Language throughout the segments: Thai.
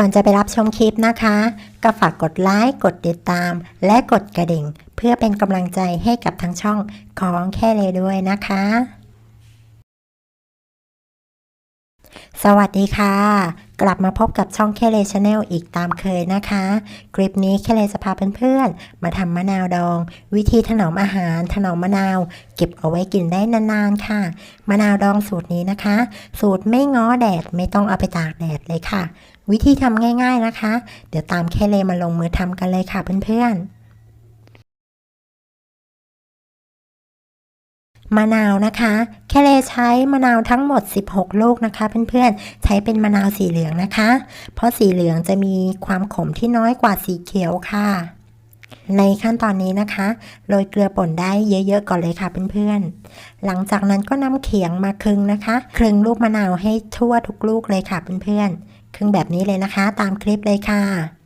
ก่อนจะไปรับชมคลิปนะคะ ก็ฝากกดไลค์ กดติดตาม และกดกระดิ่ง เพื่อเป็นกำลังใจให้กับทั้งช่องของแค่เลยด้วยนะคะ สวัสดีค่ะ กลับมาพบกับช่องแคเลชาแนลอีกตามเคยนะคะ คลิปนี้แคเลจะพาเพื่อนๆ มาทำมะนาวดอง วิธีถนอมอาหารถนอมมะนาว เก็บเอาไว้กินได้นานๆค่ะ มะนาวดองสูตรนี้นะคะ สูตรไม่ง้อแดดไม่ต้องเอาไปตากแดดเลยค่ะ วิธีทำง่าย ๆนะคะ เดี๋ยวตามแคเลมาลงมือทำกันเลยค่ะเพื่อนๆ มะนาวนะคะแคเลใช้มะนาวทั้งหมด 16 ลูกนะคะ เพื่อนๆ ใช้เป็นมะนาวสีเหลืองนะคะ เพราะสีเหลืองจะมีความขมที่น้อยกว่าสีเขียวค่ะ ในขั้นตอนนี้นะคะโรยเกลือป่นได้เยอะๆก่อนเลยค่ะเพื่อนๆ หลังจากนั้นก็นำเขียงมาคลึงนะคะคลึงลูกมะนาวให้ทั่วทุกลูกเลยค่ะเพื่อนๆคลึงแบบนี้เลยนะคะ ตามคลิปเลยค่ะ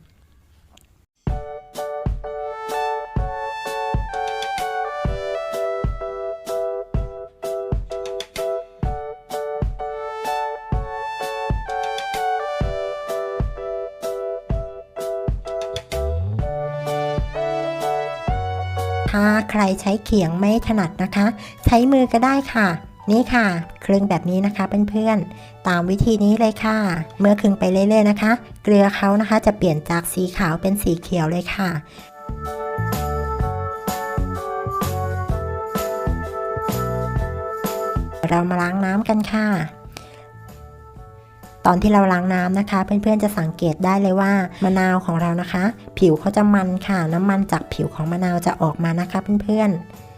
ถ้าใครใช้เขียงไม่ถนัดนะคะ ใช้มือก็ได้ค่ะ นี่ค่ะ คลึงแบบนี้นะคะเพื่อนๆ ตามวิธีนี้เลยค่ะ เมื่อคลึงไปเรื่อยๆนะคะ เกลือเขานะคะจะเปลี่ยนจากสีขาวเป็นสีเขียวเลยค่ะเรามาล้างน้ำกันค่ะ ตอนที่เราล้างน้ำนะคะ เพื่อนๆจะสังเกตได้เลยว่ามะนาวของเรานะคะ ผิวเขาจะมันค่ะ น้ำมันจากผิวของมะนาวจะออกมานะคะเพื่อน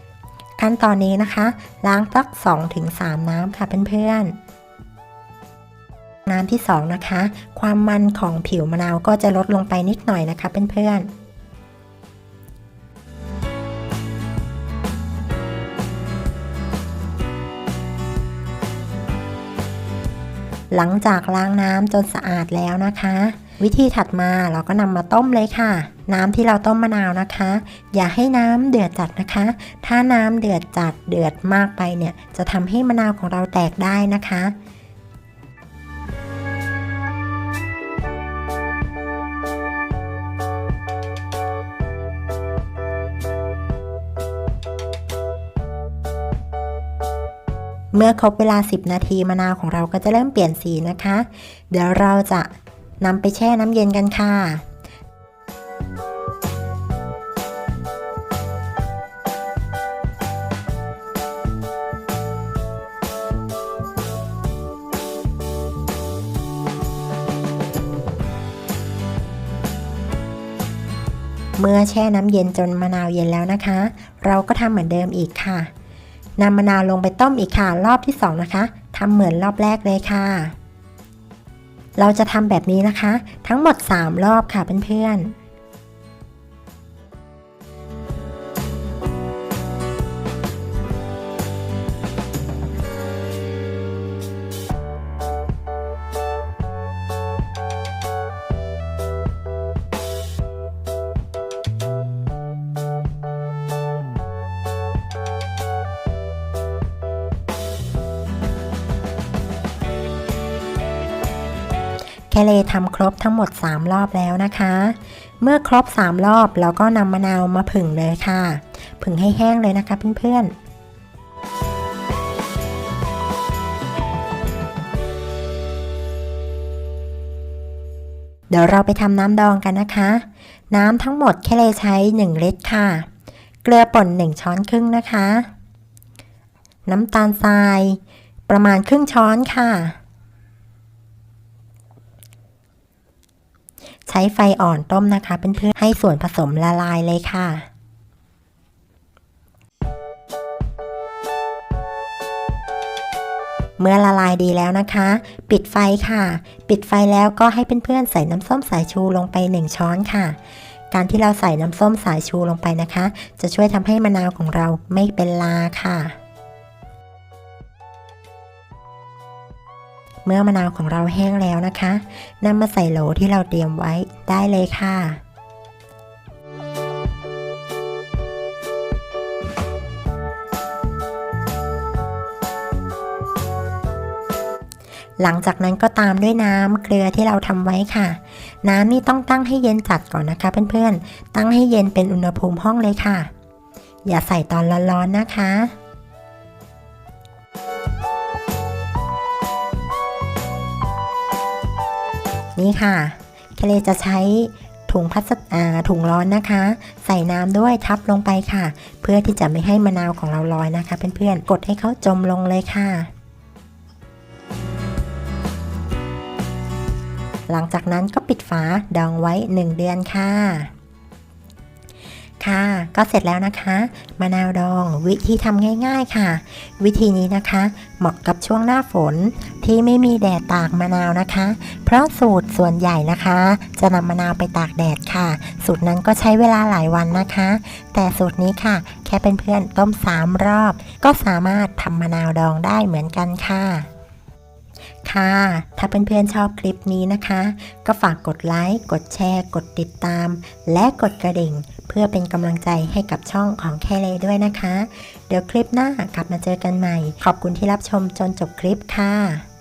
ๆขั้นตอนนี้นะคะ ล้างสัก2-3 น้ำค่ะเพื่อนๆน้ำที่2นะคะ ความมันของผิวมะนาวก็จะลดลงไปนิดหน่อยนะคะเพื่อนๆ หลังจากล้างน้ำจนสะอาดแล้วนะคะ วิธีถัดมาเราก็นำมาต้มเลยค่ะ น้ำที่เราต้มมะนาวนะคะ อย่าให้น้ำเดือดจัดนะคะ ถ้าน้ำเดือดจัดเดือดมากไปเนี่ย จะทำให้มะนาวของเราแตกได้นะคะ เมื่อครบเวลา 10 นาทีมะนาวของเราก็จะเริ่มเปลี่ยนสีนะคะ เดี๋ยวเราจะนำไปแช่น้ำเย็นกันค่ะเมื่อแช่น้ำเย็นจนมะนาวเย็นแล้วนะคะ เราก็ทำเหมือนเดิมอีกค่ะ นำมะนาวลงไปต้มอีกค่ะรอบที่ 2 นะคะทำเหมือนรอบแรกเลยค่ะ เราจะทำแบบนี้นะคะ ทั้งหมด 3 รอบค่ะเพื่อนๆ แคเลทำครบทั้งหมด 3 รอบแล้วนะคะ เมื่อครบ 3 รอบเราก็นำมะนาวมาผึ่งเลยค่ะ ผึ่งให้แห้งเลยนะคะเพื่อนๆเดี๋ยวเราไปทำน้ำดองกันนะคะ น้ำทั้งหมดแคเลยใช้ 1 ลิตรค่ะ เกลือป่น 1 ช้อนครึ่งนะคะ น้ำตาลทราย ประมาณครึ่งช้อนค่ะ ใช้ไฟอ่อนต้มนะคะเพื่อนๆให้ส่วนผสมละลายเลยค่ะเมื่อละลายดีแล้วนะคะ ปิดไฟค่ะ ปิดไฟแล้วก็ให้เพื่อนๆใส่น้ำส้มสายชูลงไป 1 ช้อนค่ะ การที่เราใส่น้ำส้มสายชูลงไปนะคะ จะช่วยทำให้มะนาวของเราไม่เป็นลาค่ะ เมื่อมะนาวของเราแห้งแล้วนะคะนำมาใส่โหลที่เราเตรียมไว้ได้เลยค่ะหลังจากนั้นก็ตามด้วยน้ำเกลือที่เราทำไว้ค่ะ น้ำนี่ต้องตั้งให้เย็นจัดก่อนนะคะเพื่อนๆ ตั้งให้เย็นเป็นอุณหภูมิห้องเลยค่ะ อย่าใส่ตอนร้อนๆนะคะ นี่ค่ะเคเลจะใช้ถุงพลาสติกอ่าถุงร้อนนะคะ ใส่น้ำด้วยทับลงไปค่ะ เพื่อที่จะไม่ให้มะนาวของเราลอยนะคะ เพื่อนๆกดให้เขาจมลงเลยค่ะ หลังจากนั้นก็ปิดฝาดองไว้ 1 เดือนค่ะ ค่ะ ก็เสร็จแล้วนะคะ มะนาวดองวิธีทำง่าย ๆค่ะ วิธีนี้นะคะ เหมาะกับช่วงหน้าฝนที่ไม่มีแดดตากมะนาวนะคะ เพราะสูตรส่วนใหญ่นะคะ จะนำมะนาวไปตากแดดค่ะ สูตรนั้นก็ใช้เวลาหลายวันนะคะ แต่สูตรนี้ค่ะ แค่เป็นเพื่อนต้ม3รอบ ก็สามารถทำมะนาวดองได้เหมือนกันค่ะ ค่ะ ถ้าเพื่อนๆชอบคลิปนี้นะคะ ก็ฝากกดไลค์ กดแชร์ กดติดตาม และกดกระดิ่ง เพื่อเป็นกำลังใจให้กับช่องของแคเลด้วยนะคะ เดี๋ยวคลิปหน้ากลับมาเจอกันใหม่ ขอบคุณที่รับชมจนจบคลิปค่ะ